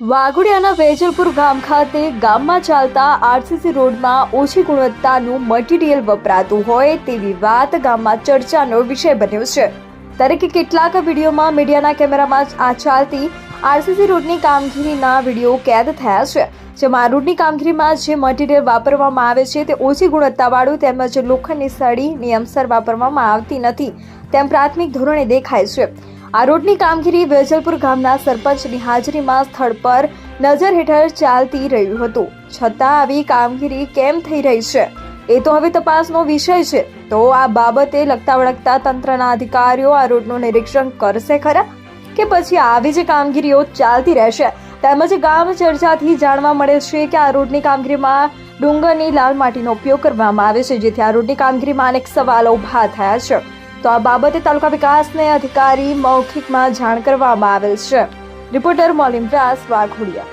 વાઘોડિયાના વેજલપુર ગામ ખાતે ગામમાં ચાલતા આરસીસી રોડમાં ઓછી ગુણવત્તાનું મટીરીયલ વપરાતું હોય તેવી વાત ગામમાં ચર્ચાનો વિષય બન્યો છે. ત્યારે કે કેટલાક વિડીયોમાં મીડિયાના કેમેરામાં આ ચાલતી આરસીસી રોડની કામગીરીના વીડિયો કેદ થયા છે. જેમાં રોડની કામગીરીમાં જે મટીરીયલ વાપરવામાં આવે છે તે ઓછી ગુણવત્તાવાળું તેમજ લોખંડની સળી નિયમસર વાપરવામાં આવતી નથી. તેમ પ્રાથમિક ધોરણે દેખાય છે. આ રોડની કામગીરી વેજલપુર ગામના સરપંચની હાજરીમાં સ્થળ પર નજર હેઠળ ચાલતી રહ્યું હતું. છતાં આવી કામગીરી કેમ થઈ રહી છે? એ તો હવે તપાસનો વિષય છે. તો આ બાબતે લગતા વળગતા તંત્રના અધિકારીઓ આ રોડનું નિરીક્ષણ કરશે ખરા? કે પછી આવી જ કામગીરીઓ ચાલતી રહેશે? તેમજ ગામ ચર્ચાથી જાણવા મળે છે કે આ રોડની કામગીરીમાં ડુંગરની લાલ માટીનો ઉપયોગ કરવામાં આવે છે, જેથી આ રોડની કામગીરીમાં અનેક સવાલો ઊભા થયા છે. તો આ બાબતે તાલુકા વિકાસને અધિકારી મૌખિકમાં જાણ કરવામાં આવેલ છે. રિપોર્ટર મોલિમ વ્યાસ વાઘોડિયા.